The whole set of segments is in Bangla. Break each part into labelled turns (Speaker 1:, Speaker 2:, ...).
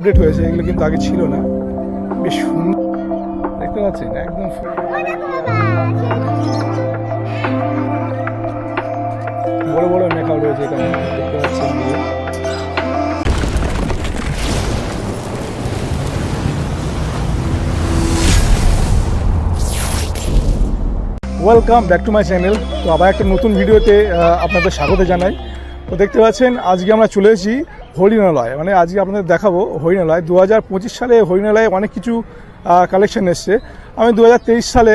Speaker 1: আপডেট হয়েছে, এগুলো কিন্তু আগে ছিল না। বেশ সুন্দর। দেখতে পাচ্ছেন, একদম বড় বড় মেকাও রয়েছে এখানে, দেখতে পাচ্ছেন welcome back to my channel তো আবার একটা নতুন ভিডিওতে আপনাদের স্বাগত জানাই। তো দেখতে পাচ্ছেন, আজকে আমরা চলে এসেছি হরিণালয়। মানে আজকে আপনাদের দেখাবো হরিণালয়। দু হাজার পঁচিশ সালে হরিণালয়ে অনেক কিছু কালেকশন এসছে। আমি দু হাজার তেইশ সালে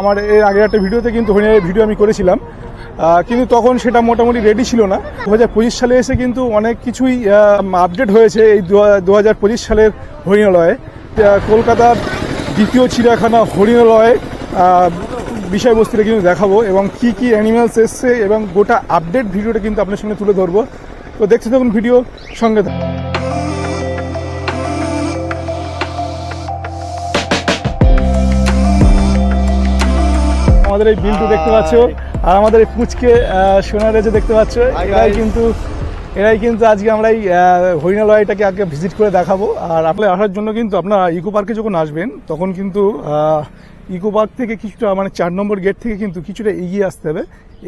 Speaker 1: আমার এর আগের একটা ভিডিওতে কিন্তু হরিণালয়ের ভিডিও আমি করেছিলাম। কিন্তু তখন সেটা মোটামুটি রেডি ছিল না। দু হাজার পঁচিশ সালে এসে কিন্তু অনেক কিছুই আপডেট হয়েছে এই দু হাজার পঁচিশ সালের হরিণালয়ে। কলকাতার দ্বিতীয় চিড়িয়াখানা হরিণালয়ে বিষয়বস্তুটা কিন্তু দেখাবো এবং কি কি অ্যানিমালস এসছে এবং গোটা আপডেট ভিডিওটা কিন্তু আপনার সঙ্গে তুলে ধরবো। তো দেখতে থাকুন ভিডিও সঙ্গে থাকুন। আমাদের এই বিলটু দেখতে পাচ্ছ আর আমাদের এই পুচকে আহ, সোনা রেজে দেখতে পাচ্ছ। এরাই কিন্তু এরাই কিন্তু আজকে আমরা এই হরিণালয়টাকে আগে ভিজিট করে দেখাবো। আর আপনার আসার জন্য কিন্তু আপনারা ইকো পার্কে যখন আসবেন তখন কিন্তু ইকো পার্ক থেকে কিছুটা মানে চার নম্বর গেট থেকে কিন্তু কিছুটা এগিয়ে আসতে হবে।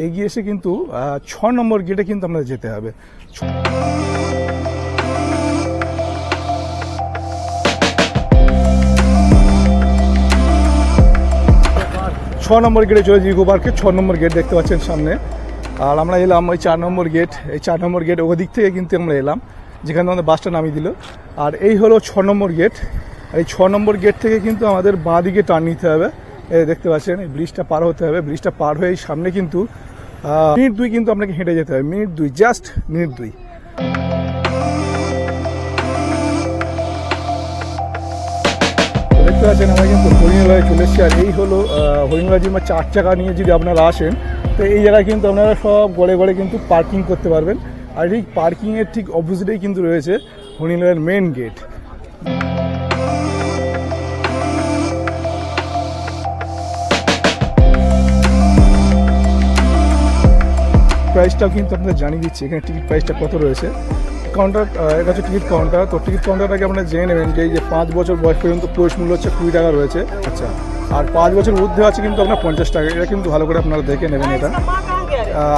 Speaker 1: এগিয়ে এসে কিন্তু ছ নম্বর গেটে কিন্তু আপনাদের যেতে হবে। ছ নম্বর গেটে চলে ইকো পার্কে ছ নম্বর গেট দেখতে পাচ্ছেন সামনে। আর আমরা এলাম ওই চার নম্বর গেট এই চার নম্বর গেট ওদিক থেকে কিন্তু আমরা এলাম, যেখানে আমাদের বাসটা নামিয়ে দিল। আর এই হলো ছ নম্বর গেট এই ছ নম্বর গেট থেকে কিন্তু আমাদের বাঁ দিকে টার্ন নিতে হবে। দেখতে পাচ্ছেন, এই ব্রিজটা পার হতে হবে। ব্রিজটা পার হয়ে সামনে কিন্তু মিনিট দুই কিন্তু আপনাকে হেঁটে যেতে হবে। মিনিট দুই জাস্ট মিনিট দুই। দেখতে পাচ্ছেন, আমরা কিন্তু হরিণালয়ে চলে এসেছি। আর এই হলো হরিণালয় যদি চার চাকা নিয়ে যদি আপনারা আসেন, তো এই জায়গায় কিন্তু আপনারা সব গড়ে গড়ে কিন্তু পার্কিং করতে পারবেন। আর এই পার্কিংয়ের ঠিক অপোজিটেই কিন্তু রয়েছে হরিণালয়ের মেন গেট প্রাইসটাও কিন্তু আপনাদের জানিয়ে দিচ্ছি এখানে টিকিট প্রাইসটা কত রয়েছে। কাউন্টার এটা হচ্ছে টিকিট কাউন্টার তো টিকিট কাউন্টারটাকে আপনারা জেনে নেবেন যে এই যে পাঁচ বছর বয়স পর্যন্ত প্রবেশ মূল্য হচ্ছে কুড়ি টাকা রয়েছে। আচ্ছা। আর পাঁচ বছর ঊর্ধ্বে আছে কিন্তু আপনার পঞ্চাশ টাকা এটা কিন্তু ভালো করে আপনারা দেখে নেবেন এটা।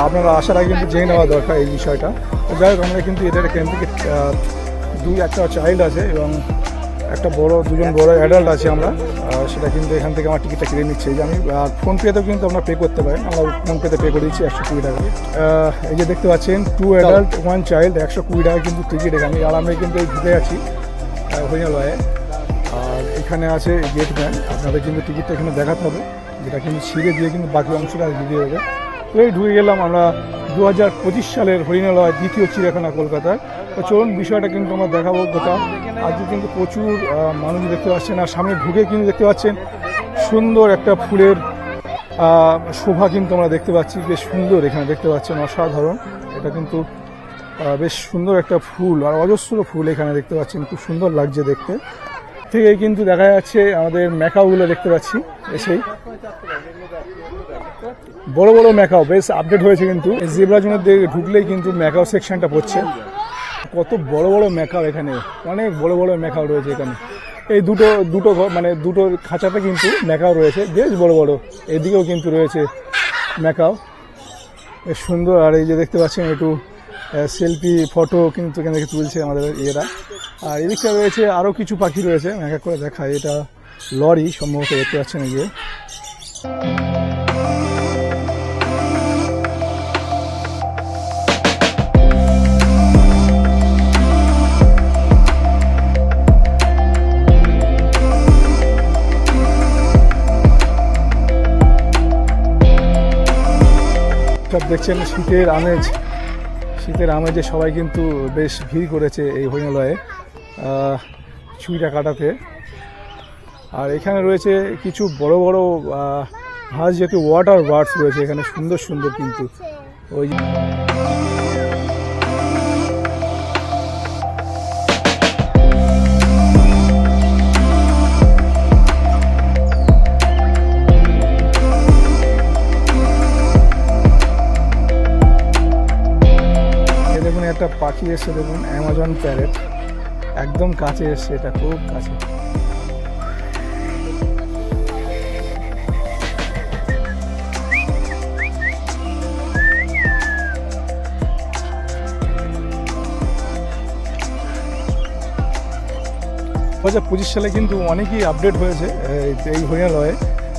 Speaker 1: আপনারা আসার আগে কিন্তু জেনে নেওয়া দরকার এই বিষয়টা। তো যাই হোক আমরা কিন্তু এদের এখান থেকে দুই একটা চাইল্ড আছে এবং একটা বড় দুজন বড় অ্যাডাল্ট আছে আমরা। সেটা কিন্তু এখান থেকে আমার টিকিটটা কিনে নিচ্ছে। এই যে আমি আর ফোনপেতেও কিন্তু আমরা পে করতে পারেন আমরা ফোনপেতে পে করে দিচ্ছি একশো কুড়ি টাকা। এই যে দেখতে পাচ্ছেন টু অ্যাডাল্ট ওয়ান চাইল্ড একশো কুড়ি টাকা কিন্তু টিকিট এখানে। আর আমরা কিন্তু এই ঢুকে আছি হরিণালয়ে আর এখানে আছে গেট ম্যান আপনাদের কিন্তু টিকিটটা এখানে দেখাতে হবে যেটা কিন্তু ছিঁড়ে দিয়ে কিন্তু বাকি অংশটা দিয়ে দেবে তো এই ঢুকে গেলাম আমরা দু হাজার পঁচিশ সালের হরিণালয় দ্বিতীয় চিড়িয়াখানা কলকাতায়। তো চলুন বিষয়টা কিন্তু আমরা দেখাবো গোটা আজকে কিন্তু প্রচুর মানুষ দেখতে পাচ্ছেন আর সামনে ঢুকে কিন্তু দেখতে পাচ্ছেন সুন্দর একটা ফুলের শোভা কিন্তু আমরা দেখতে পাচ্ছি, বেশ সুন্দর এখানে দেখতে পাচ্ছেন অসাধারণ। এটা কিন্তু বেশ সুন্দর একটা ফুল আর অজস্র ফুল এখানে দেখতে পাচ্ছেন, খুব সুন্দর লাগছে দেখতে। থেকে কিন্তু দেখা যাচ্ছে আমাদের ম্যাকাওগুলো দেখতে পাচ্ছি, এসেই। বড় বড় ম্যাকাও বেশ আপডেট হয়েছে কিন্তু। জেব্রা জোনের দিকে ঢুকলেই কিন্তু ম্যাকাও সেকশনটা পড়ছে। কত বড় বড় ম্যাকাও এখানে। অনেক বড় বড় ম্যাকাও রয়েছে এখানে। এই দুটো দুটো মানে দুটো খাঁচাতে কিন্তু ম্যাকাও রয়েছে। বেশ বড় বড়। এদিকেও কিন্তু রয়েছে ম্যাকাও বেশ সুন্দর। আর এই যে দেখতে পাচ্ছেন একটু সেলফি ফটো কিন্তু এখান তুলছে আমাদের এরা আর এদিকটা রয়েছে আরও কিছু পাখি রয়েছে। এক করে দেখায় এটা লরি, সম্ভবত দেখতে পাচ্ছেন এই সব দেখছেন শীতের আমেজ। শীতের আমেজে সবাই কিন্তু বেশ ভিড় করেছে এই হরিণালয়ে ছুঁইটা কাটাতে। আর এখানে রয়েছে কিছু বড় বড় হাঁস যেহেতু ওয়াটার বার্ডস রয়েছে এখানে, সুন্দর সুন্দর কিন্তু। ওই পাখি এসে দেখুন? অ্যামাজন প্যারেট একদম কাছে এসছে, এটা খুব কাছে। দু হাজার পঁচিশ সালে কিন্তু অনেকই আপডেট হয়েছে, এই- হরিয়ালয়ে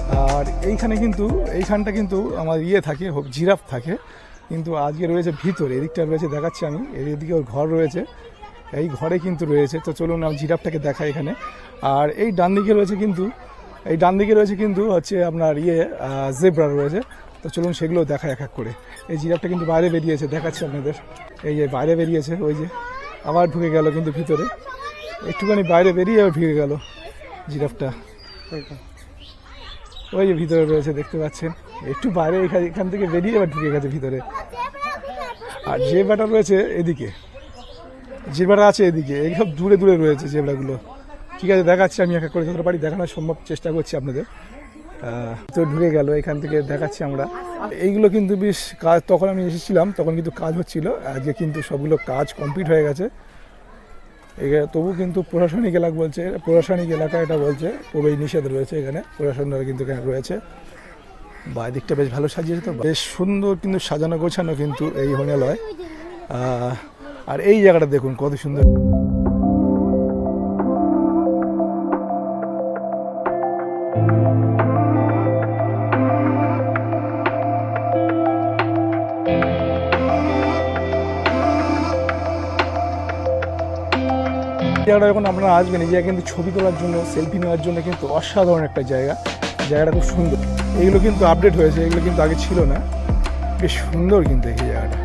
Speaker 1: আর এইখানে কিন্তু এইখানটা কিন্তু আমার ইয়ে থাকে জিরাফ থাকে। কিন্তু আজকে রয়েছে ভিতরে, এদিকটা রয়েছে দেখাচ্ছি আমি, এদিকে ওর ঘর রয়েছে, এই ঘরে কিন্তু রয়েছে, তো চলুন আমি জিরাফটাকে দেখাই এখানে। আর এই ডান দিকে রয়েছে কিন্তু, এই ডান দিকে রয়েছে কিন্তু হচ্ছে আপনার ইয়ে জেব্রা রয়েছে, তো চলুন সেগুলো দেখা এক এক করে। এই জিরাফটা কিন্তু বাইরে বেরিয়েছে, দেখাচ্ছি আপনাদের। এই যে বাইরে বেরিয়েছে, ওই যে আবার ঢুকে গেল কিন্তু ভিতরে। একটুখানি বাইরে বেরিয়ে আবার ঢুকে গেল জিরাফটা। ওই যে ভিতরে রয়েছে, দেখতে পাচ্ছেন। একটু বাইরে এখান- থেকে বেরিয়ে আবার ঢুকে গেছে ভিতরে। আর জেব্রাটা রয়েছে এদিকে। জেব্রাটা আছে এদিকে। এই সব দূরে দূরে রয়েছে জেব্রাগুলো। ঠিক আছে, দেখাচ্ছি আমি এক করে যতটা পারি। দেখানোর সম্ভব চেষ্টা করছি আপনাদের। তো ঢুকে গেল, এখান থেকে দেখাচ্ছি আমরা। এইগুলো কিন্তু বেশ কাজ তখন আমি এসেছিলাম, তখন কিন্তু কাজ হচ্ছিল। আজকে কিন্তু সবগুলো কাজ কমপ্লিট হয়ে গেছে। তবু কিন্তু প্রশাসনিক এলাকা বলছে, প্রশাসনিক এলাকা এটা বলছে প্রবেশ নিষেধ রয়েছে এখানে, প্রশাসনরা কিন্তু এখানে রয়েছে। বা দিকটা বেশ ভালো সাজিয়েছে তো, বেশ সুন্দর কিন্তু সাজানো গোছানো কিন্তু এই হনালয় আর এই জায়গাটা দেখুন কত সুন্দর। জায়গাটা যখন আপনারা আসবেন, এই জায়গায় কিন্তু ছবি তোলার জন্য সেলফি নেওয়ার জন্য কিন্তু অসাধারণ একটা জায়গা। জায়গাটা খুব সুন্দর। এগুলো কিন্তু আপডেট হয়েছে, এগুলো কিন্তু আগে ছিল না। বেশ সুন্দর কিন্তু এই জায়গাটা।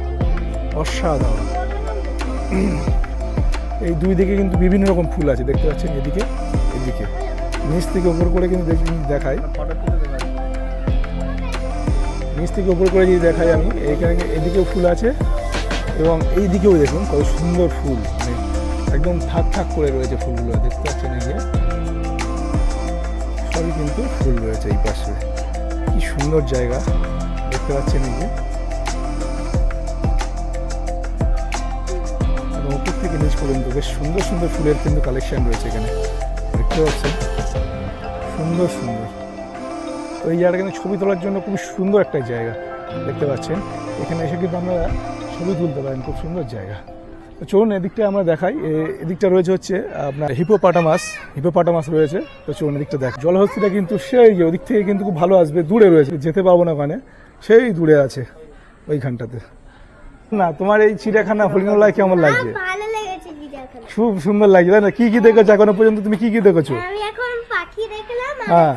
Speaker 1: অসাধারণ। এই দুই দিকে কিন্তু বিভিন্ন রকম ফুল আছে, দেখতে পাচ্ছেন এদিকে এদিকে। নিচ থেকে উপর করে কিন্তু দেখি- দেখাই। নিচ থেকে উপর করে যদি দেখাই আমি, এখানে এদিকেও ফুল আছে, এবং এই দিকেও দেখুন, কত সুন্দর ফুল। একদম থাক থাক করে রয়েছে ফুলগুলো, দেখতে পাচ্ছেন এই যে। সবই কিন্তু ফুল রয়েছে এই পাশে। কি সুন্দর জায়গা, দেখতে পাচ্ছেন এই যে। উপর থেকে নিচ পর্যন্ত বেশ সুন্দর সুন্দর ফুলের কিন্তু কালেকশন রয়েছে এখানে। দেখতে পাচ্ছেন? সুন্দর সুন্দর। তো এই জায়গাটা কিন্তু ছবি তোলার জন্য খুব সুন্দর একটা জায়গা, দেখতে পাচ্ছেন? এখানে এসে কিন্তু আমরা ছবি তুলতে পারেন, খুব সুন্দর জায়গা। চলুন এদিকটা আমরা দেখাই। এদিকটা রয়েছে হচ্ছে আপনার হিপোপাটামাস হিপোপাটামাস রয়েছে। তো চলুন এদিকটা দেখ জলহস্তিটা কিন্তু সেই যে ওদিক থেকে কিন্তু খুব ভালো আসবে দূরে রয়েছে যেতে পারব না ওখানে। সেই দূরে আছে ওইখানটাতে। না তোমার এই চিড়িয়াখানা হরিণালয় কেমন লাগছে?
Speaker 2: ভালো লেগেছে
Speaker 1: খুব সুন্দর লাগছে তাই না? কি কি দেখেছ? এখনও পর্যন্ত তুমি কি কি দেখেছ?
Speaker 2: আমি এখন পাখি দেখলাম আর
Speaker 1: হ্যাঁ।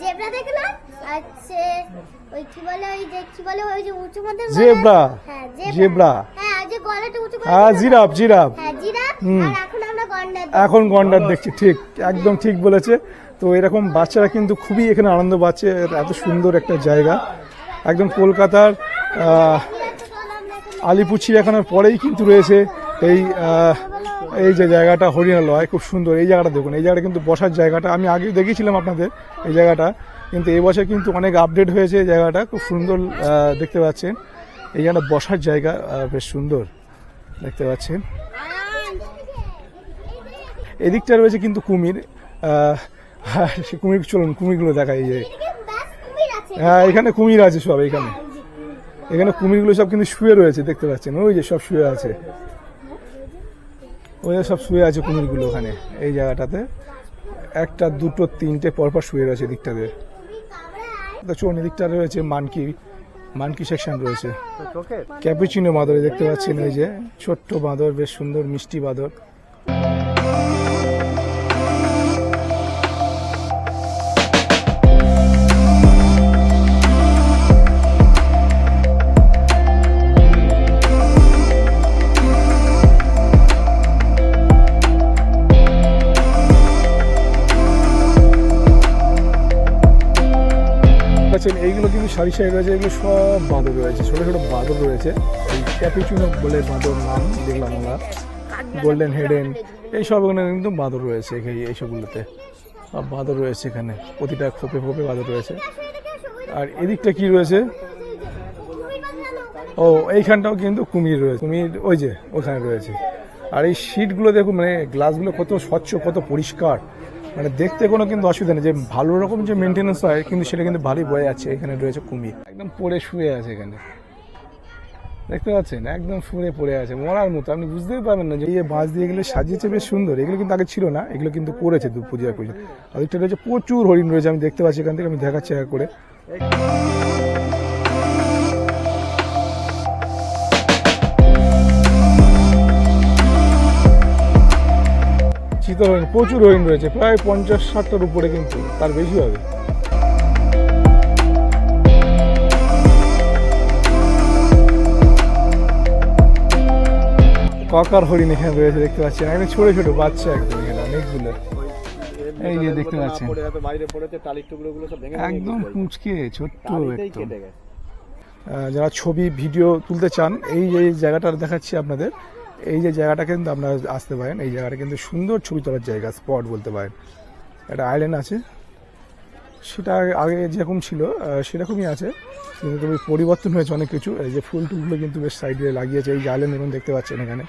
Speaker 2: জেব্রা দেখলাম আর ওই কি বলে ওই যে কি বলে ওই যে উঁচু মধ্যে
Speaker 1: জেব্রা?
Speaker 2: হ্যাঁ
Speaker 1: জেব্রা।
Speaker 2: হ্যাঁ আর যে গলাটা উঁচু করে
Speaker 1: হ্যাঁ জিরাফ জিরাফ।
Speaker 2: হ্যাঁ জিরাফ।
Speaker 1: হুম।
Speaker 2: আর এখন আমরা গন্ডার
Speaker 1: এখন গন্ডার দেখছি ঠিক একদম ঠিক বলেছে। তো এরকম বাচ্চারা কিন্তু খুবই এখানে আনন্দ পাচ্ছে এত সুন্দর একটা জায়গা। একদম কলকাতার আলিপুর চিড়িয়াখানার পরেই কিন্তু রয়েছে এই এই যে জায়গাটা হরিণালয় খুব সুন্দর। এই জায়গাটা দেখুন এই জায়গাটা কিন্তু বসার জায়গাটা। আমি আগে দেখিয়েছিলাম আপনাদের এই জায়গাটা কিন্তু এই বছর কিন্তু অনেক আপডেট হয়েছে এই জায়গাটা খুব সুন্দর দেখতে পাচ্ছেন। এই জায়গাটা বসার জায়গা বেশ সুন্দর। দেখতে পাচ্ছেন। এদিকটা রয়েছে কিন্তু কুমির। হ্যাঁ, সে কুমির চলুন কুমিরগুলো দেখা এই যে। হ্যাঁ এখানে কুমির আছে সব এখানে। এখানে কুমিরগুলো সব কিন্তু শুয়ে রয়েছে দেখতে পাচ্ছেন? ওই যে সব শুয়ে আছে। ওই যে সব শুয়ে আছে কুমিরগুলো ওখানে এই জায়গাটাতে। একটা দুটো তিনটে পরপর শুয়ে রয়েছে এদিকটাতে। চলুন এদিকটা রয়েছে মানকি মানকি সেকশন রয়েছে। ক্যাপুচিনো বাঁদর দেখতে পাচ্ছেন ওই যে ছোট্ট বাঁদর বেশ সুন্দর মিষ্টি বাঁদর। এইগুলো সারি সারি রয়েছে, এগুলো সব বাঁদর রয়েছে, ছোটো ছোটো বাঁদর রয়েছে। এই ক্যাপিচুনো বলে বাঁদর নাম দেখলাম আমরা গোল্ডেন হেডেন এই সব এখানে কিন্তু বাঁদর রয়েছে এইসবগুলোতে। সব বাঁদর রয়েছে এখানে, প্রতিটা খোপে খোপে বাঁদর রয়েছে। আর এদিকটা কি রয়েছে? ও, এইখানটাও কিন্তু কুমির রয়েছে, কুমির ওই যে, ওখানে রয়েছে। আর এই সিটগুলো দেখুন মানে গ্লাসগুলো কত স্বচ্ছ, কত পরিষ্কার। মানে দেখতে কোনো কিন্তু অসুবিধা নেই। যে ভালো রকম যে মেনটেন্যান্স হয়, কিন্তু সেটা কিন্তু ভালোই বয়ে আছে এখানে রয়েছে কুমির। একদম পড়ে শুয়ে আছে এখানে। দেখতে পাচ্ছেন? একদম শুয়ে পড়ে আছে। মরার মতো। আপনি বুঝতেই পারবেন না যে এই বাঁশ দিয়ে এগুলো সাজিয়েছে বেশ সুন্দর। এগুলো কিন্তু আগে ছিল না। এগুলো কিন্তু করেছে দু পুজো আর একটা রয়েছে প্রচুর হরিণ রয়েছে। আমি দেখতে পাচ্ছি এখান থেকে। আমি দেখাচ্ছি এক করে। চিতল হরিণ প্রচুর হরিণ রয়েছে। প্রায় পঞ্চাশ ষাটটার উপরে কিন্তু তার বেশি হবে। কাকার হরিণ এখানে রয়েছে দেখতে পাচ্ছেন। এখানে ছোট ছোট বাচ্চা একদম এখানে অনেকগুলো এই যে দেখতে পাচ্ছেন। একদম। পুচকে ছোট্ট একদম। যারা ছবি ভিডিও তুলতে চান এই যে জায়গাটা দেখাচ্ছি আপনাদের। এই যে জায়গাটা কিন্তু আপনারা আসতে পারেন, এই জায়গাটা কিন্তু সুন্দর ছবি তোলার জায়গা, স্পট বলতে পারেন। একটা আইল্যান্ড আছে। সেটা আগে- যেরকম ছিল সেরকমই আছে। কিন্তু তবে পরিবর্তন হয়েছে অনেক কিছু। এই যে ফুল টুলগুলো কিন্তু বেশ সাইডে লাগিয়েছে, এই আইল্যান্ড এখন দেখতে পাচ্ছেন এখানে।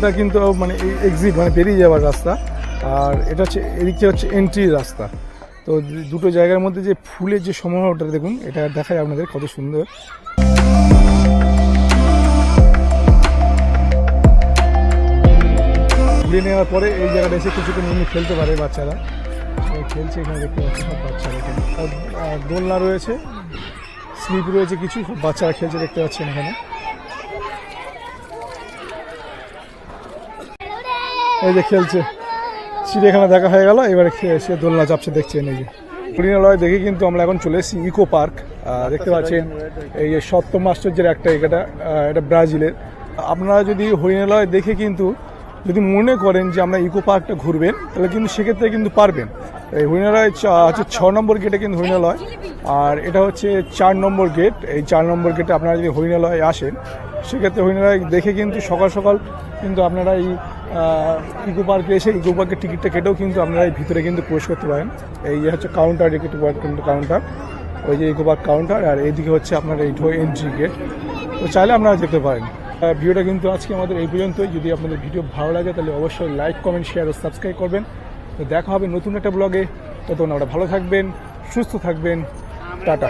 Speaker 1: এটা কিন্তু মানে এক্সিট মানে বেরিয়ে যাওয়ার রাস্তা। আর এটা হচ্ছে, এদিক থেকে হচ্ছে এন্ট্রি রাস্তা। তো দুটো জায়গার মধ্যে যে ফুলের যে সমারোহটা, দেখুন, এটা দেখায় আপনাদের কত সুন্দর। ঘুরে নেওয়ার পরে এই জায়গাটা এসে কিছুক্ষণ এমনি খেলতে পারে বাচ্চারা। খেলছে এখানে দেখতে পাচ্ছি সব বাচ্চারা এখানে। দোলনা রয়েছে, স্লিপ রয়েছে কিছু বাচ্চারা খেলছে দেখতে পাচ্ছেন এখানে। এই যে খেলছে। চিড়িয়াখানা দেখা হয়ে গেল, এবারে সে দোলনা চাপছে দেখছেন এই যে। হরিণালয় দেখে কিন্তু আমরা এখন চলে এসেছি ইকো পার্ক। দেখতে পাচ্ছেন, এই যে সপ্তম আশ্চর্যের একটা এটা এটা ব্রাজিলের। আপনারা যদি হরিণালয় দেখে কিন্তু যদি মনে করেন যে আমরা ইকো পার্কটা ঘুরবেন, তাহলে কিন্তু সেক্ষেত্রে কিন্তু পারবেন। এই হরিণালয় হচ্ছে ছ নম্বর গেটে কিন্তু হরিণালয়। আর এটা হচ্ছে চার নম্বর গেট। এই চার নম্বর গেটে আপনারা যদি হরিণালয় আসেন, সেক্ষেত্রে হরিণালয় দেখে কিন্তু সকাল সকাল কিন্তু আপনারা এই ইকো পার্কে এসে ইকো পার্কের টিকিটটা কেটেও কিন্তু আপনারা এই ভিতরে কিন্তু প্রবেশ করতে পারেন। এই যে হচ্ছে কাউন্টার টিকিট কিন্তু কাউন্টার ওই যে ইকো পার্ক কাউন্টার আর এইদিকে হচ্ছে আপনার এই এন্ট্রি গেট তো চাইলে আপনারা যেতে পারেন। ভিডিওটা কিন্তু আজকে আমাদের এই পর্যন্তই। যদি আপনাদের ভিডিও ভালো লাগে, তাহলে অবশ্যই লাইক কমেন্ট শেয়ার ও সাবস্ক্রাইব করবেন। তো দেখা হবে নতুন একটা ব্লগে ততক্ষণ আপনারা ভালো থাকবেন, সুস্থ থাকবেন। টাটা।